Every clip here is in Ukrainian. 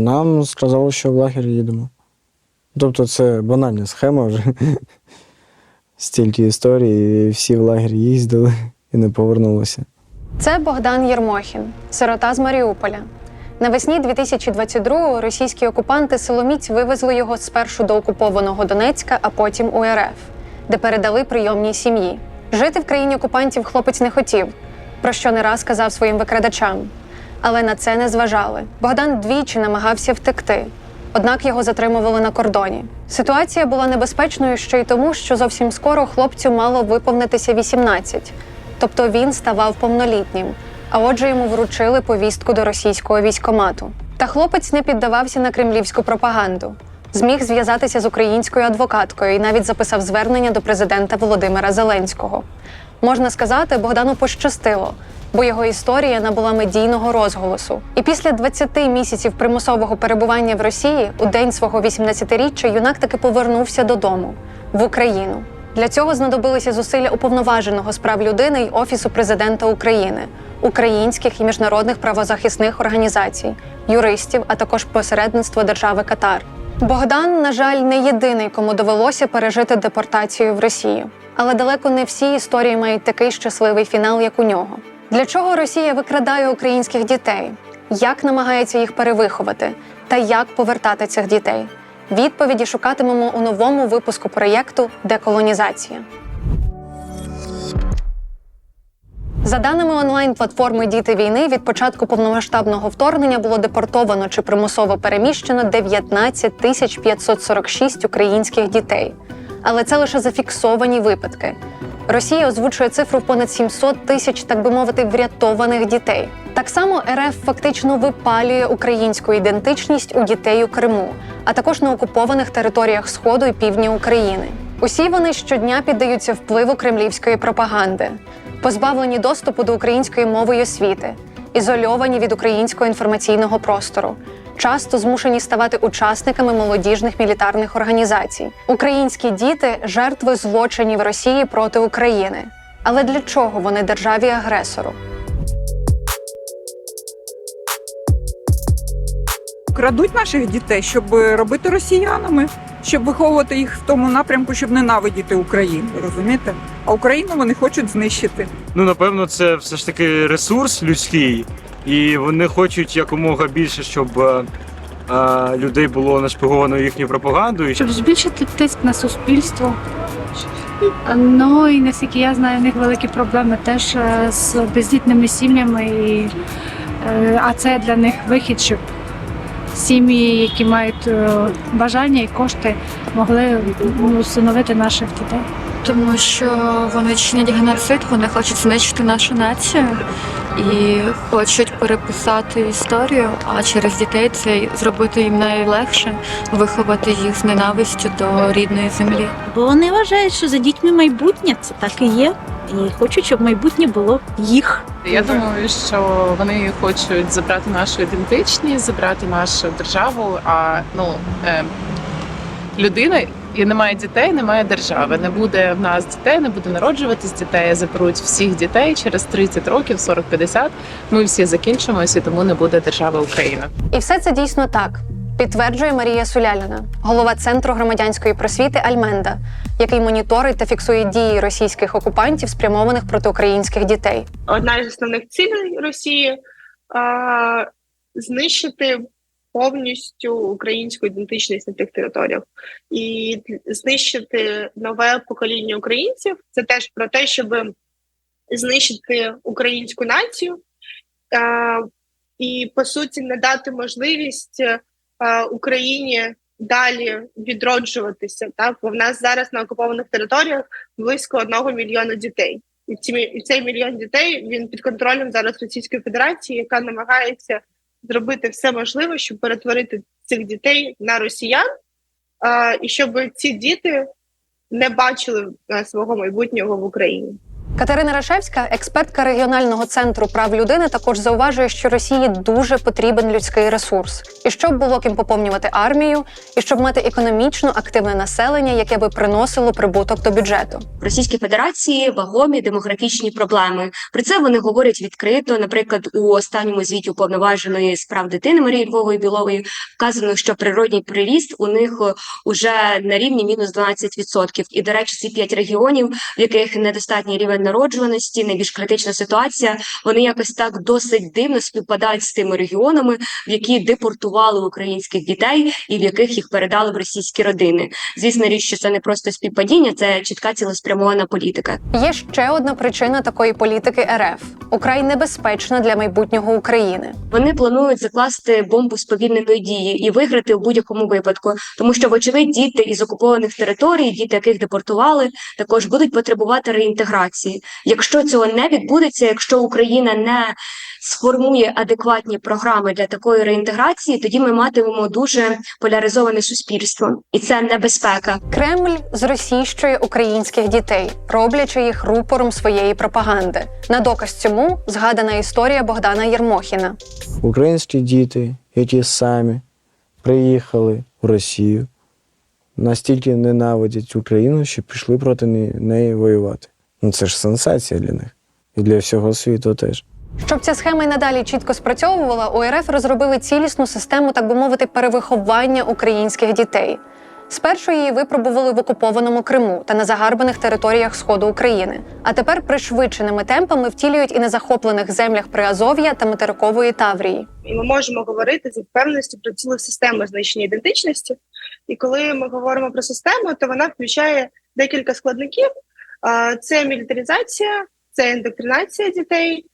нам сказали, що в лагерь їдемо. Тобто це банальна схема вже. Стільки історій, і всі в лагерь їздили і не повернулися. Це Богдан Єрмохін, сирота з Маріуполя. Навесні 2022-го російські окупанти силоміць вивезли його спершу до окупованого Донецька, а потім у РФ, де передали прийомній сім'ї. Жити в країні окупантів хлопець не хотів, про що не раз казав своїм викрадачам. Але на це не зважали. Богдан двічі намагався втекти, однак його затримували на кордоні. Ситуація була небезпечною ще й тому, що зовсім скоро хлопцю мало виповнитися 18, тобто він ставав повнолітнім. А отже, йому вручили повістку до російського військомату. Та хлопець не піддавався на кремлівську пропаганду. Зміг зв'язатися з українською адвокаткою і навіть записав звернення до президента Володимира Зеленського. Можна сказати, Богдану пощастило, бо його історія набула медійного розголосу. І після 20 місяців примусового перебування в Росії у день свого 18-річчя юнак таки повернувся додому в Україну. Для цього знадобилися зусилля уповноваженого з прав людини й Офісу президента України, українських і міжнародних правозахисних організацій, юристів, а також посередництво держави Катар. Богдан, на жаль, не єдиний, кому довелося пережити депортацію в Росію. Але далеко не всі історії мають такий щасливий фінал, як у нього. Для чого Росія викрадає українських дітей? Як намагається їх перевиховати? Та як повертати цих дітей? Відповіді шукатимемо у новому випуску проєкту Деколонізація. За даними онлайн-платформи Діти війни, від початку повномасштабного вторгнення було депортовано чи примусово переміщено 19 тисяч 546 українських дітей. Але це лише зафіксовані випадки. Росія озвучує цифру понад 700 тисяч, так би мовити, врятованих дітей. Так само РФ фактично випалює українську ідентичність у дітей у Криму, а також на окупованих територіях Сходу і півдня України. Усі вони щодня піддаються впливу кремлівської пропаганди, позбавлені доступу до української мови й освіти, ізольовані від українського інформаційного простору, часто змушені ставати учасниками молодіжних мілітарних організацій. Українські діти жертви злочинів Росії проти України. Але для чого вони державі агресору? крадуть наших дітей, щоб робити росіянами, щоб виховувати їх в тому напрямку, щоб ненавидіти Україну. Розумієте? А Україну вони хочуть знищити. Ну, напевно, це все ж таки ресурс людський, і вони хочуть якомога більше, щоб е, е, людей було нашпиговано їхньою пропагандою. щоб збільшити тиск на суспільство. Ну і наскільки я знаю, у них великі проблеми теж е, з бездітними сім'ями, і, е, а це для них вихід, щоб сім'ї, які мають е, бажання і кошти, могли ну, усиновити наших дітей. Тому що вони чинять геноцид, вони хочуть знищити нашу націю і хочуть переписати історію, а через дітей це зробити їм найлегше виховати їх з ненавистю до рідної землі. Бо вони вважають, що за дітьми майбутнє це так і є. І хочуть, щоб майбутнє було їх. Я думаю, що вони хочуть забрати нашу ідентичність, забрати нашу державу. А ну е, людина і немає дітей, немає держави. Не буде в нас дітей, не буде народжуватись дітей. Заберуть всіх дітей через 30 років, 40-50, Ми всі закінчимося, і тому не буде держави Україна. І все це дійсно так. Підтверджує Марія Суляліна, голова центру громадянської просвіти Альменда, який моніторить та фіксує дії російських окупантів, спрямованих проти українських дітей. одна з основних цілей Росії а, знищити повністю українську ідентичність на тих територіях і знищити нове покоління українців. Це теж про те, щоб знищити українську націю а, і по суті не дати можливість а, Україні далі відроджуватися. Так, бо в нас зараз на окупованих територіях близько одного мільйона дітей. І цей мільйон дітей він під контролем зараз Російської Федерації, яка намагається зробити все можливе, щоб перетворити цих дітей на росіян, і щоб ці діти не бачили е, свого майбутнього в Україні. Катерина Рашевська, експертка регіонального центру прав людини, також зауважує, що Росії дуже потрібен людський ресурс, і щоб було ким поповнювати армію, і щоб мати економічно активне населення, яке би приносило прибуток до бюджету. Російській Федерації вагомі демографічні проблеми. Про це вони говорять відкрито. Наприклад, у останньому звіті уповноваженої з прав дитини Марії Львової Білової вказано, що природній приріст у них уже на рівні мінус 12%. І, до речі, ці п'ять регіонів, в яких недостатній рівень народжуваності, найбільш критична ситуація, вони якось так досить дивно співпадають з тими регіонами, в які депортували українських дітей і в яких їх передали в російські родини. Звісно, річ, що це не просто співпадіння, це чітка цілеспрямована політика. Є ще одна причина такої політики РФ украй небезпечна для майбутнього України. Вони планують закласти бомбу сповільненої дії і виграти у будь-якому випадку, тому що, вочевидь, діти із окупованих територій, діти, яких депортували, також будуть потребувати реінтеграції. Якщо цього не відбудеться, якщо Україна не сформує адекватні програми для такої реінтеграції, тоді ми матимемо дуже поляризоване суспільство, і це небезпека. Кремль зросійщує українських дітей, роблячи їх рупором своєї пропаганди. На доказ цьому згадана історія Богдана Єрмохіна. Українські діти, які самі приїхали в Росію, настільки ненавидять Україну, що пішли проти неї воювати. Ну це ж сенсація для них. І для всього світу теж. Щоб ця схема й надалі чітко спрацьовувала, у РФ розробили цілісну систему, так би мовити, перевиховання українських дітей. Спершу її випробували в окупованому Криму та на загарбаних територіях сходу України. А тепер пришвидшеними темпами втілюють і на захоплених землях Приазов'я та материкової Таврії. і ми можемо говорити з впевненістю про цілу систему знищення ідентичності. І коли ми говоримо про систему, то вона включає декілька складників: це мілітаризація, це індоктринація дітей,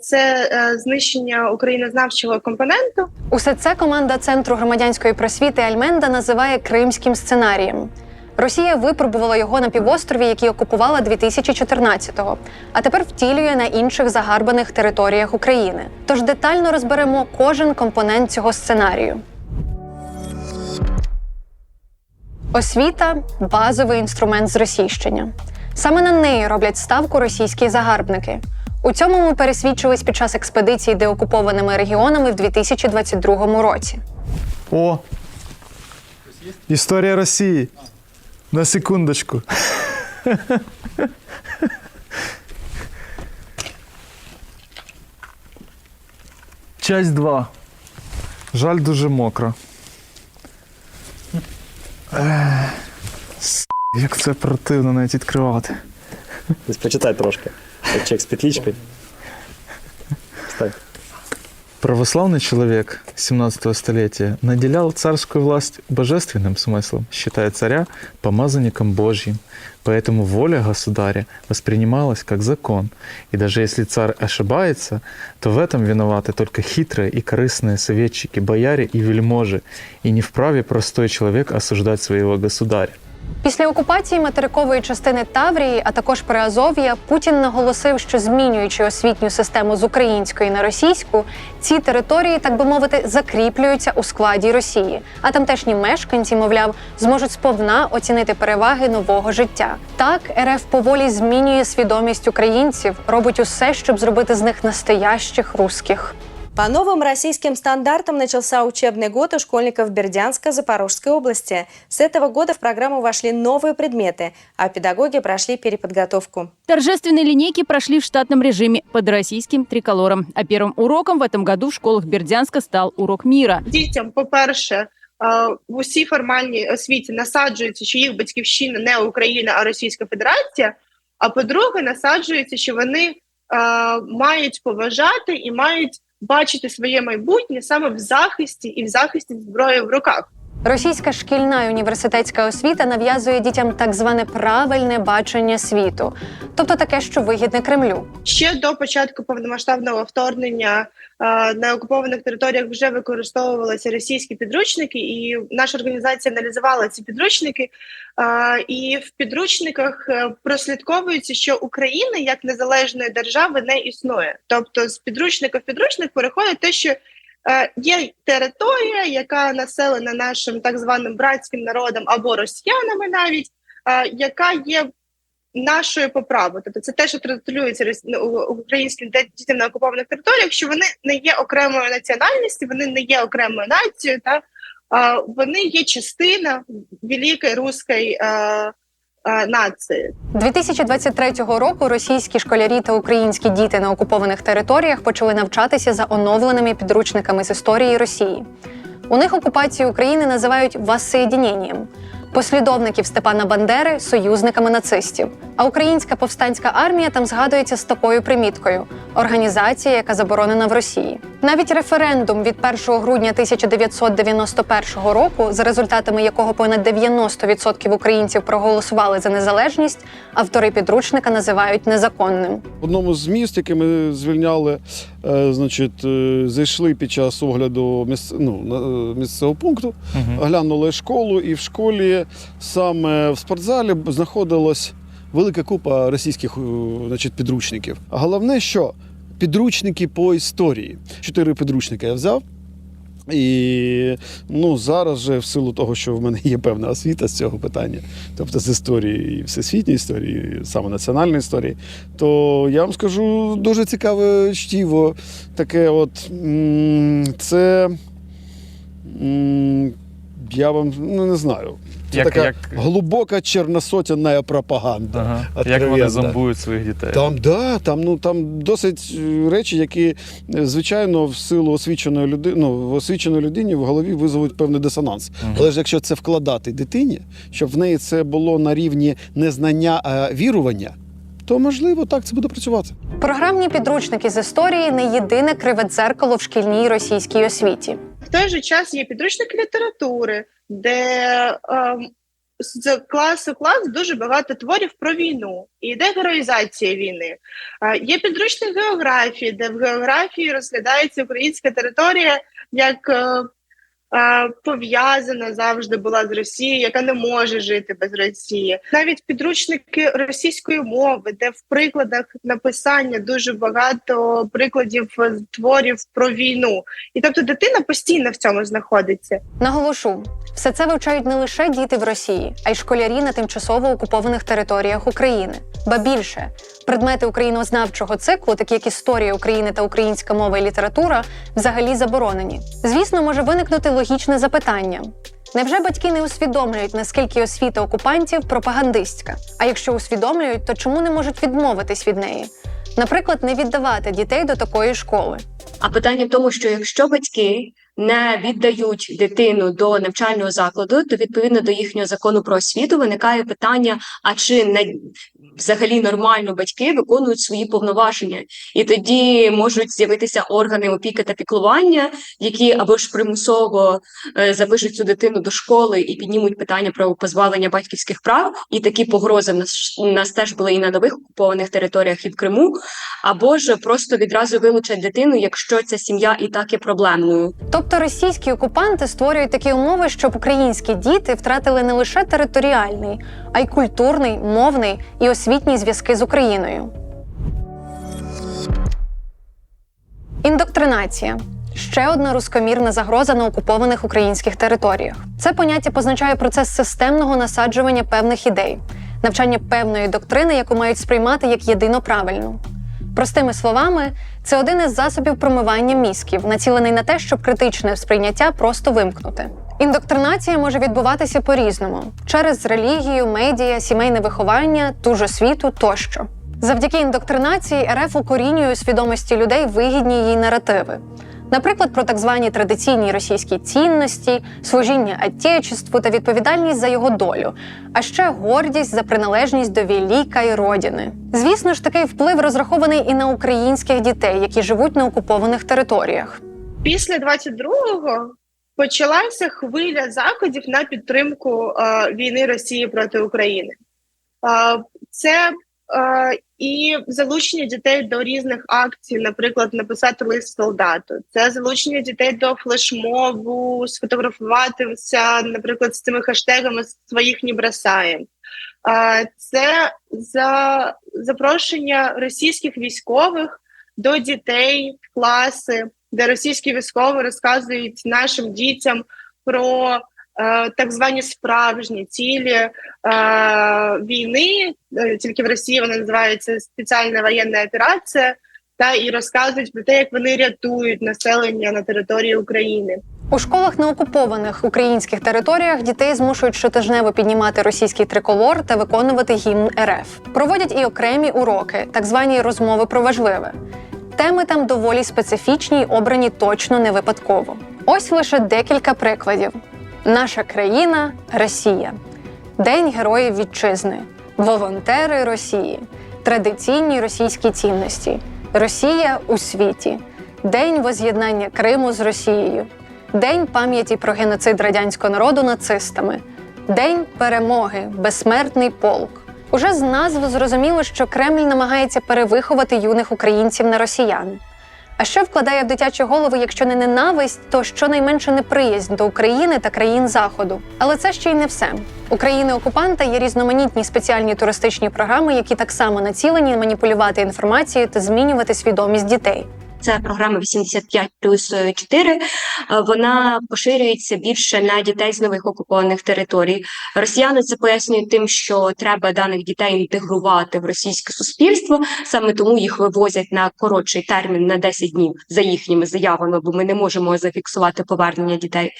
це е, знищення українознавчого компоненту. Усе це команда Центру громадянської просвіти Альменда називає кримським сценарієм. Росія випробувала його на півострові, який окупувала 2014-го, а тепер втілює на інших загарбаних територіях України. Тож детально розберемо кожен компонент цього сценарію. Освіта базовий інструмент зросійщення. Саме на неї роблять ставку російські загарбники. У цьому ми пересвідчились під час експедиції деокупованими регіонами в 2022 році. О! Історія Росії. На секундочку. Часть 2. Жаль, дуже мокро. Як це противно навіть відкривати. Почитай трошки. Як чек з петличкою. Встань. Православный человек 17 столетия наделял царскую власть божественным смыслом, считая царя помазанником Божьим. Поэтому воля государя воспринималась как закон. И даже если царь ошибается, то в этом виноваты только хитрые и корыстные советчики, бояре и вельможи, и не вправе простой человек осуждать своего государя. Після окупації материкової частини Таврії, а також Приазов'я, Путін наголосив, що змінюючи освітню систему з української на російську, ці території, так би мовити, закріплюються у складі Росії. А тамтешні мешканці, мовляв, зможуть сповна оцінити переваги нового життя. Так РФ поволі змінює свідомість українців, робить усе, щоб зробити з них настоящих русських. По новым российским стандартам начался учебный год у школьников Бердянска Запорожской области. С этого года в программу вошли новые предметы, а педагоги прошли переподготовку. Торжественные линейки прошли в штатном режиме под российским триколором. А первым уроком в этом году в школах Бердянска стал урок мира. Дітям, по-перше, е, в усій формальній освіті насаджується, що їх батьківщина не Україна, а Російська Федерація. А по-друге, насаджується, що вони е, мають поважати і мають бачити своє майбутнє саме в захисті і в захисті зброї в руках. Російська шкільна і університетська освіта нав'язує дітям так зване правильне бачення світу, тобто таке, що вигідне Кремлю. Ще до початку повномасштабного вторгнення на окупованих територіях вже використовувалися російські підручники, і наша організація аналізувала ці підручники. І в підручниках е, прослідковується, що України як незалежної держави не існує. Тобто, з підручника в підручник переходить те, що є територія, яка населена нашим так званим братським народом або росіянами, навіть е, яка є нашою поправою. Тобто це те, що транслюється ну, українським дітям на окупованих територіях, що вони не є окремою національністю, вони не є окремою нацією, та вони є частина великої руської а, нації. 2023 року російські школярі та українські діти на окупованих територіях почали навчатися за оновленими підручниками з історії Росії. У них окупацію України називають «воссоєдінєнням», послідовників Степана Бандери союзниками нацистів. А українська повстанська армія там згадується з такою приміткою організація, яка заборонена в Росії. Навіть референдум від 1 грудня 1991 року, за результатами якого понад 90% українців проголосували за незалежність, автори підручника називають незаконним. Одному з міст, яке ми звільняли, е, значить, е, зайшли під час огляду місц... ну, на- е, місцевого пункту, глянули школу, і в школі саме в спортзалі знаходилась велика купа російських е, значить, підручників. А головне, що підручники по історії. Чотири підручники я взяв. І ну, зараз же, в силу того, що в мене є певна освіта з цього питання, тобто з історії і всесвітньої історії, і саме національної історії, то я вам скажу дуже цікаве чтіво. Таке от це. Я вам ну, не знаю. Це Як- така як- глибока черносотенна пропаганда. Ага. Як вони зомбують своїх дітей. Там, да, там, ну, там досить е, речі, які, е, звичайно, в силу освіченої людини, ну, в освіченої людині в голові визовуть певний дисонанс. Але ж якщо це вкладати дитині, щоб в неї це було на рівні не знання, а вірування, то можливо так це буде працювати. Програмні підручники з історії не єдине криве дзеркало в шкільній російській освіті. В той же час є підручники літератури, де ем, з класу клас дуже багато творів про війну і йде героїзація війни. Е, Є підручник географії, де в географії розглядається українська територія як е, пов'язана завжди була з Росією, яка не може жити без Росії. Навіть підручники російської мови, де в прикладах написання дуже багато прикладів е, творів про війну. І тобто дитина постійно в цьому знаходиться. Наголошу, все це вивчають не лише діти в Росії, а й школярі на тимчасово окупованих територіях України. Ба більше предмети українознавчого циклу, такі як історія України та українська мова і література, взагалі заборонені. Звісно, може виникнути логічне запитання. Невже батьки не усвідомлюють, наскільки освіта окупантів пропагандистська? А якщо усвідомлюють, то чому не можуть відмовитись від неї? Наприклад, не віддавати дітей до такої школи. А питання в тому, що якщо батьки не віддають дитину до навчального закладу, то відповідно до їхнього закону про освіту виникає питання: а чи не взагалі нормально батьки виконують свої повноваження, і тоді можуть з'явитися органи опіки та піклування, які або ж примусово е, запишуть цю дитину до школи і піднімуть питання про позбавлення батьківських прав, і такі погрози нас, в нас теж були і на нових окупованих територіях, і в Криму, або ж просто відразу вилучать дитину, якщо ця сім'я і так є проблемною. Тобто російські окупанти створюють такі умови, щоб українські діти втратили не лише територіальний, а й культурний, мовний і освітній зв'язки з Україною. Індоктринація ще одна рускомірна загроза на окупованих українських територіях. Це поняття позначає процес системного насаджування певних ідей, навчання певної доктрини, яку мають сприймати як єдино правильну. Простими словами, це один із засобів промивання мізків, націлений на те, щоб критичне сприйняття просто вимкнути. Індоктринація може відбуватися по-різному через релігію, медіа, сімейне виховання, ту ж освіту тощо. Завдяки індоктринації РФ укорінює у свідомості людей вигідні їй наративи. Наприклад, про так звані традиційні російські цінності, служіння Отечеству та відповідальність за його долю, а ще гордість за приналежність до великої родини. Звісно ж, такий вплив розрахований і на українських дітей, які живуть на окупованих територіях. Після 22-го почалася хвиля заходів на підтримку е, війни Росії проти України. Е, це е, і залучення дітей до різних акцій, наприклад, написати лист солдату. Це залучення дітей до флешмобу, сфотографуватися, наприклад, з цими хештегами своїх не бросаємо. Е, Це за запрошення російських військових до дітей в класи, де російські військові розказують нашим дітям про е, так звані справжні цілі е, війни, е, тільки в Росії вона називається спеціальна воєнна операція, та і розказують про те, як вони рятують населення на території України. У школах на окупованих українських територіях дітей змушують щотижнево піднімати російський триколор та виконувати гімн РФ. Проводять і окремі уроки, так звані розмови про важливе. Теми там доволі специфічні й обрані точно не випадково. Ось лише декілька прикладів: наша країна Росія, День Героїв Вітчизни, волонтери Росії, традиційні російські цінності, Росія у світі, День воз'єднання Криму з Росією, День пам'яті про геноцид радянського народу нацистами, День перемоги, безсмертний полк. Уже з назви зрозуміло, що Кремль намагається перевиховати юних українців на росіян. А що вкладає в дитячі голови, якщо не ненависть, то щонайменше неприязнь до України та країн Заходу. Але це ще й не все. У країни окупанта є різноманітні спеціальні туристичні програми, які так само націлені маніпулювати інформацією та змінювати свідомість дітей. Це програма 85 плюс 4. Е, Вона поширюється більше на дітей з нових окупованих територій. Росіяни це пояснюють тим, що треба даних дітей інтегрувати в російське суспільство. Саме тому їх вивозять на коротший термін на 10 днів за їхніми заявами, бо ми не можемо зафіксувати повернення дітей.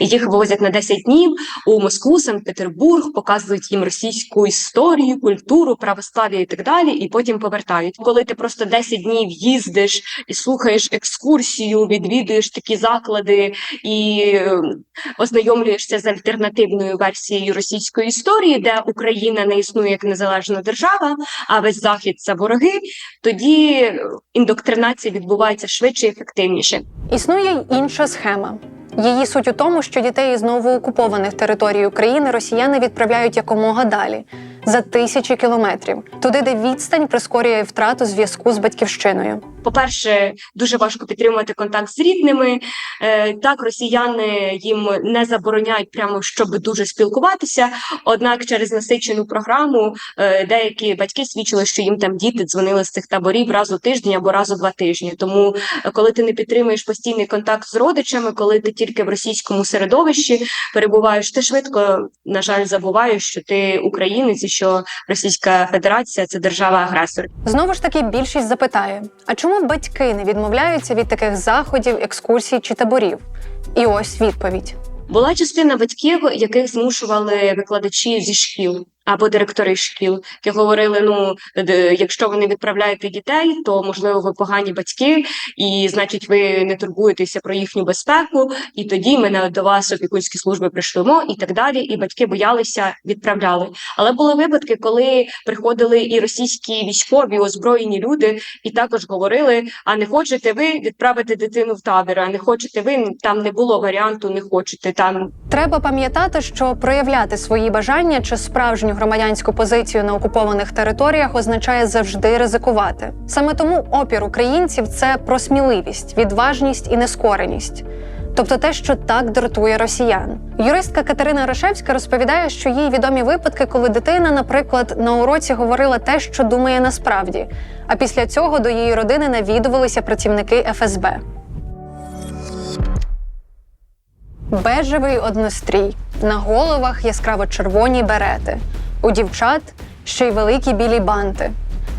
Їх вивозять на 10 днів у Москву, Санкт-Петербург, показують їм російську історію, культуру, православ'я і так далі, і потім повертають. Коли ти просто 10 днів їздиш і слухаєш екскурсію, відвідуєш такі заклади і е, ознайомлюєшся з альтернативною версією російської історії, де Україна не існує як незалежна держава, а весь захід це вороги. Тоді е, індоктринація відбувається швидше і ефективніше. Існує інша схема. Її суть у тому, що дітей із новоокупованих територій України росіяни відправляють якомога далі за тисячі кілометрів, туди, де відстань прискорює втрату зв'язку з батьківщиною. По-перше, дуже важко підтримувати контакт з рідними. Е, Так, росіяни їм не забороняють прямо, щоб дуже спілкуватися. Однак, через насичену програму е, деякі батьки свідчили, що їм там діти дзвонили з цих таборів раз у тиждень або раз у два тижні. Тому, е, коли ти не підтримуєш постійний контакт з родичами, коли ти тільки в російському середовищі перебуваєш, ти швидко, на жаль, забуваєш, що ти українець і що Російська Федерація це держава-агресор. Знову ж таки, більшість запитає: а чому батьки не відмовляються від таких заходів, екскурсій чи таборів? І ось відповідь. Була частина батьків, яких змушували викладачі зі шкіл або директори шкіл, які говорили: ну якщо ви не відправляєте дітей, то можливо ви погані батьки, і значить, ви не турбуєтеся про їхню безпеку, і тоді ми на- до вас опікунські служби прийшлемо, і так далі. І батьки боялися, відправляли. Але були випадки, коли приходили і російські військові озброєні люди, і також говорили: а не хочете ви відправити дитину в табір, а не хочете ви там не було варіанту, не хочете там Треба пам'ятати, що проявляти свої бажання чи справжню громадянську позицію на окупованих територіях означає завжди ризикувати. Саме тому опір українців це про сміливість, відважність і нескореність. Тобто те, що так дратує росіян. Юристка Катерина Рашевська розповідає, що їй відомі випадки, коли дитина, наприклад, на уроці говорила те, що думає насправді, а після цього до її родини навідувалися працівники ФСБ. Бежевий однострій, на головах яскраво червоні берети, у дівчат ще й великі білі банти.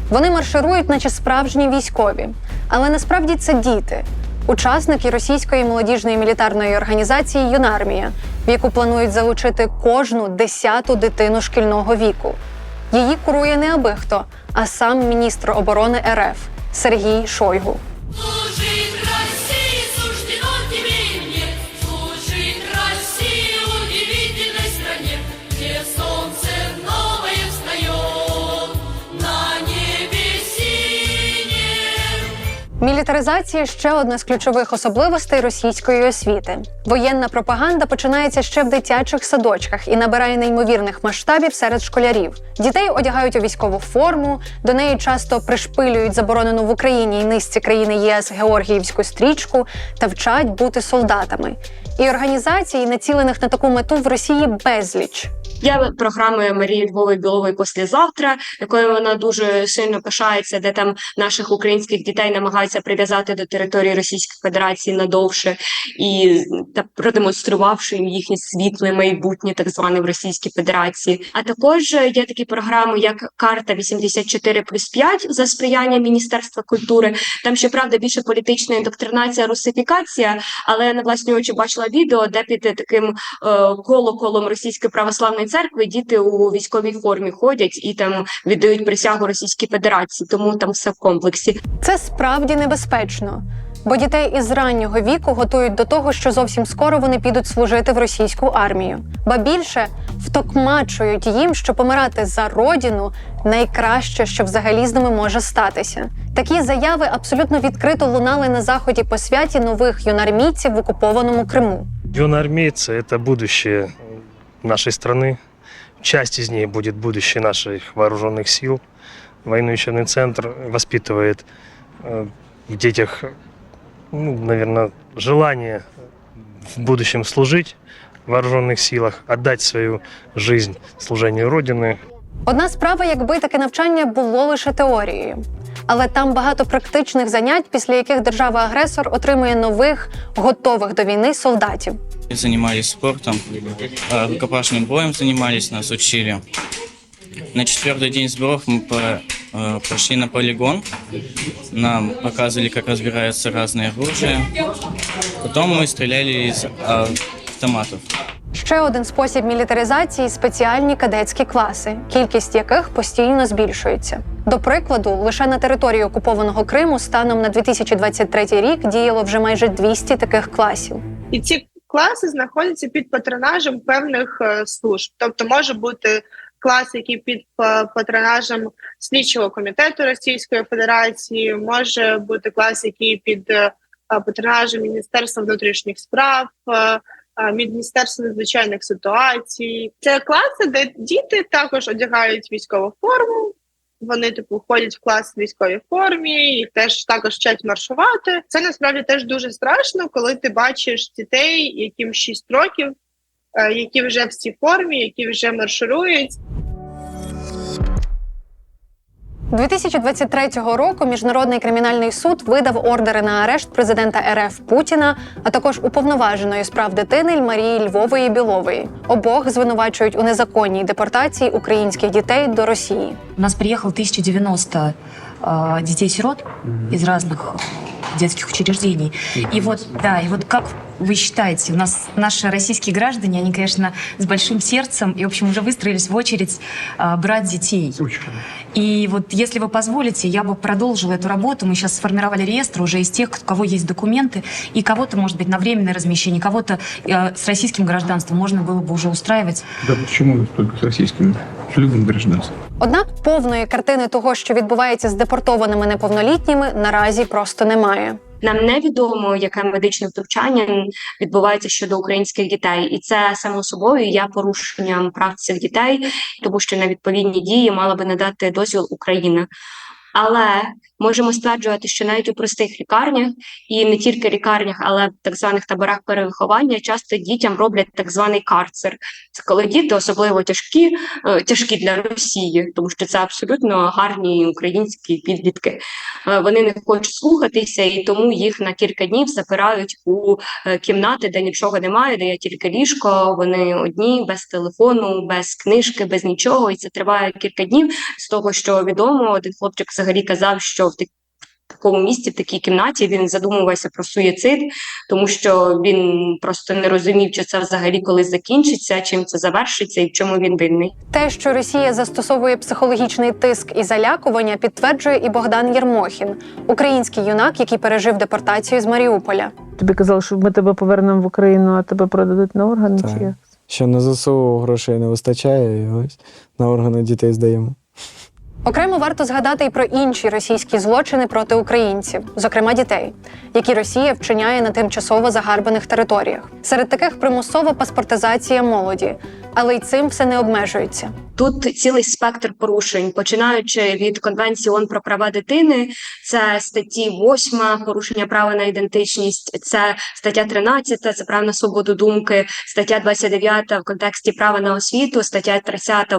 Вони марширують, наче справжні військові, але насправді це діти, учасники російської молодіжної мілітарної організації Юнармія, в яку планують залучити кожну десяту дитину шкільного віку. Її курує не аби хто, а сам міністр оборони РФ Сергій Шойгу. Мілітаризація ще одна з ключових особливостей російської освіти. Воєнна пропаганда починається ще в дитячих садочках і набирає неймовірних масштабів серед школярів. Дітей одягають у військову форму, до неї часто пришпилюють заборонену в Україні і низці країни ЄС Георгіївську стрічку та вчать бути солдатами. І організацій, націлених на таку мету в Росії безліч. Є програми Марії Львової Білової післязавтра, якою вона дуже сильно пишається, де там наших українських дітей намагаються прив'язати до території Російської Федерації надовше і та продемонструвавши їм їхнє світле майбутнє, так зване в Російській Федерації. А також є такі програми, як Карта 84 плюс 5 за сприяння Міністерства культури. Там щоправда більше політична індоктринація, русифікація, але я на власні очі бачила відео, де під таким е, колоколом Російської православної церкви діти у військовій формі ходять і там віддають присягу Російській Федерації, тому там все в комплексі. Це справді небезпечно, бо дітей із раннього віку готують до того, що зовсім скоро вони підуть служити в російську армію. Ба більше втокмачують їм, що помирати за родину найкраще, що взагалі з ними може статися. Такі заяви абсолютно відкрито лунали на заході по святі нових юнармійців в окупованому Криму. Юноармейцы – это будущее нашей страны. Часть из ней будет будущее наших вооруженных сил. Военный учебный центр воспитывает э, в детях, ну, наверное, желание в будущем служить в вооруженных силах, отдать свою жизнь служению Родины, Одна справа, якби таке навчання було лише теорією. Але там багато практичних занять, після яких держава-агресор отримує нових, готових до війни солдатів. Занимались спортом, э, рукопашным боем занимались, нас учили. На четвертый день сборов мы по- э, пошли на полигон. Нам показывали, как разбирается разное оружие. Потом мы стреляли из э, автоматов. Ще один спосіб мілітаризації спеціальні кадетські класи, кількість яких постійно збільшується. До прикладу, лише на території окупованого Криму станом на 2023 рік діяло вже майже 200 таких класів. І ці класи знаходяться під патронажем певних е, служб. Тобто може бути клас, який під патронажем слідчого комітету Російської Федерації, може бути клас, який під е, патронажем Міністерства внутрішніх справ. Міністерства надзвичайних ситуацій це класи, де діти також одягають військову форму. Вони типу ходять в клас в військовій формі, їх теж також вчать маршувати. Це насправді теж дуже страшно, коли ти бачиш дітей, яким 6 років, е, які вже в цій формі, які вже марширують. 2023 року Міжнародний кримінальний суд видав ордери на арешт президента РФ Путіна, а також уповноваженої з прав дитини Марії Львової Білової. Обох звинувачують у незаконній депортації українських дітей до Росії. У нас приехало 1090 э, детей-сирот из разных детских учреждений. И вот, да, и вот как вы считаете, у нас наши российские граждане, они, конечно, с большим сердцем и, в общем, уже выстроились в очередь э, брать детей. И вот, если вы позволите, я бы продолжила эту работу. Мы сейчас сформировали реестр уже из тех, у кого есть документы, и кого-то, может быть, на временное размещение, кого-то э, с российским гражданством можно было бы уже устраивать. Да почему только с российским? С любым гражданством. Однак повної картини того, що відбувається з депортованими неповнолітніми, наразі просто немає. Нам невідомо, яке медичне втручання відбувається щодо українських дітей, і це само собою є порушенням прав цих дітей, тому що на відповідні дії мала би надати дозвіл Україна. Але можемо стверджувати, що навіть у простих лікарнях, і не тільки лікарнях, але в так званих таборах перевиховання, часто дітям роблять так званий карцер. Це коли діти особливо тяжкі, е, тяжкі для Росії, тому що це абсолютно гарні українські підлітки. Е, Вони не хочуть слухатися, і тому їх на кілька днів запирають у е, кімнати, де нічого немає, де є тільки ліжко. Вони одні без телефону, без книжки, без нічого. І це триває кілька днів. З того, що відомо, один хлопчик взагалі казав, що в такому місці, в такій кімнаті, він задумувався про суїцид, тому що він просто не розумів, чи це взагалі колись закінчиться, чим це завершиться і в чому він винний. Те, що Росія застосовує психологічний тиск і залякування, підтверджує і Богдан Єрмохін, український юнак, який пережив депортацію з Маріуполя. Тобі казали, що ми тебе повернемо в Україну, а тебе продадуть на органи Так. чи як? Що на ЗСУ грошей не вистачає, і ось на органи дітей здаємо. Окремо варто згадати і про інші російські злочини проти українців, зокрема дітей, які Росія вчиняє на тимчасово загарбаних територіях. Серед таких примусова паспортизація молоді, але й цим все не обмежується. Тут цілий спектр порушень, починаючи від конвенції ООН про права дитини, це статті 8 порушення права на ідентичність, це стаття 13 це право на свободу думки, стаття 29 в контексті права на освіту, стаття 30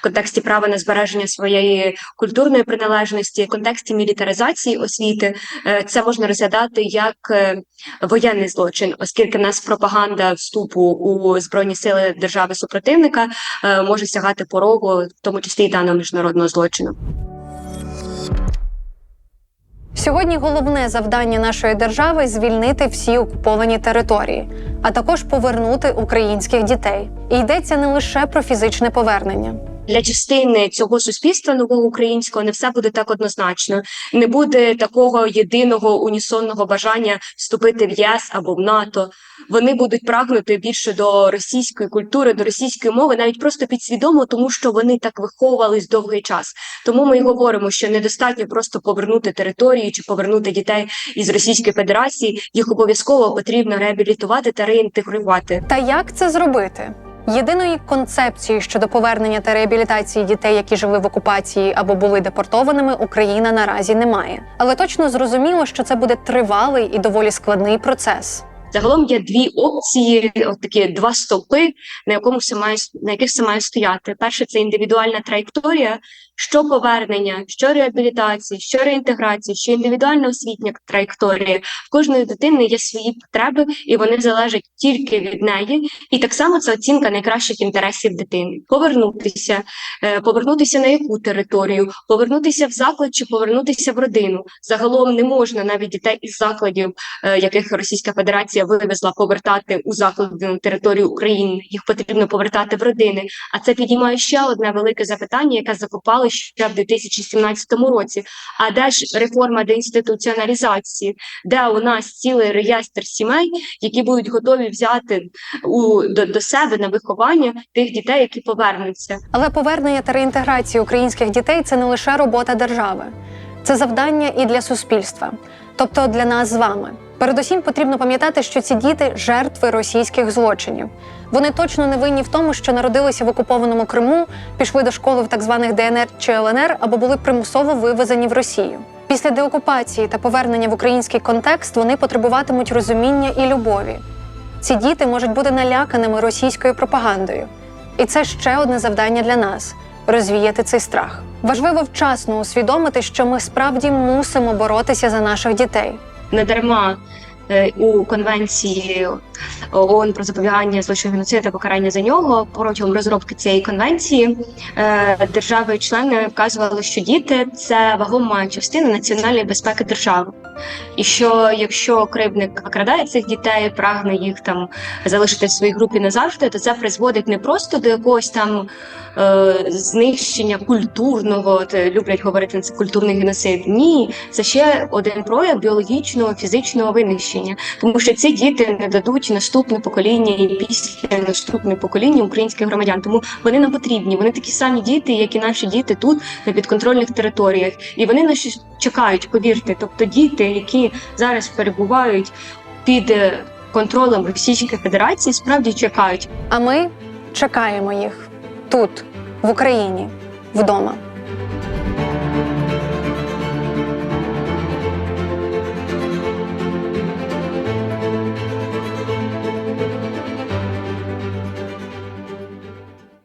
в контексті права на збереження своєї культурної приналежності, в контексті мілітаризації освіти, е, це можна розглядати як е, воєнний злочин, оскільки в нас пропаганда вступу у збройні сили держави супротивника е, може сягати порогу, в тому числі і даного міжнародного злочину. Сьогодні головне завдання нашої держави звільнити всі окуповані території, а також повернути українських дітей. І йдеться не лише про фізичне повернення. Для частини цього суспільства нового українського не все буде так однозначно. Не буде такого єдиного унісонного бажання вступити в ЄС або в НАТО. Вони будуть прагнути більше до російської культури, до російської мови, навіть просто підсвідомо, тому що вони так виховувались довгий час. Тому ми й говоримо, що недостатньо просто повернути території чи повернути дітей із Російської Федерації. Їх обов'язково потрібно реабілітувати та реінтегрувати. Та як це зробити? Єдиної концепції щодо повернення та реабілітації дітей, які жили в окупації або були депортованими, Україна наразі не має. Але точно зрозуміло, що це буде тривалий і доволі складний процес. Загалом є дві опції, от такі два стовпи, на якому все має на яких все має стояти. Перше це індивідуальна траєкторія, що повернення, що реабілітації, що реінтеграції, що індивідуальна освітня траєкторія. В кожної дитини є свої потреби, і вони залежать тільки від неї. І так само це оцінка найкращих інтересів дитини. Повернутися, е, повернутися на яку територію, повернутися в заклад чи повернутися в родину. Загалом не можна навіть дітей із закладів, е, яких Російська Федерація вивезла, повертати у заклади на територію України. Їх потрібно повертати в родини. А це підіймає ще одне велике запитання, яке закопали ще в 2017 році. А де ж реформа деінституціоналізації, де у нас цілий реєстр сімей, які будуть готові взяти у до, до себе на виховання тих дітей, які повернуться. Але повернення та реінтеграція українських дітей це не лише робота держави, це завдання і для суспільства, тобто для нас з вами. Передусім потрібно пам'ятати, що ці діти жертви російських злочинів. Вони точно не винні в тому, що народилися в окупованому Криму, пішли до школи в так званих ДНР чи ЛНР або були примусово вивезені в Росію. Після деокупації та повернення в український контекст вони потребуватимуть розуміння і любові. Ці діти можуть бути наляканими російською пропагандою. І це ще одне завдання для нас розвіяти цей страх. Важливо вчасно усвідомити, що ми справді мусимо боротися за наших дітей. Не дарма у конвенції ООН про запобігання злочину геноциду та покарання за нього протягом розробки цієї конвенції е, держави-члени вказували, що діти це вагома частина національної безпеки держави. І що якщо кривдник окрадає цих дітей, прагне їх там залишити в своїй групі назавжди, то це призводить не просто до якогось там е, знищення культурного, е, люблять говорити це культурний геноцид. Ні, це ще один прояв біологічного, фізичного винищення, тому що ці діти не дадуть наступне покоління і після наступне покоління українських громадян. Тому вони нам потрібні. Вони такі самі діти, як і наші діти тут на підконтрольних територіях, і вони на щось чекають. Повірте, тобто діти, які зараз перебувають під е, контролем Російської Федерації, справді чекають. А ми чекаємо їх тут, в Україні, вдома.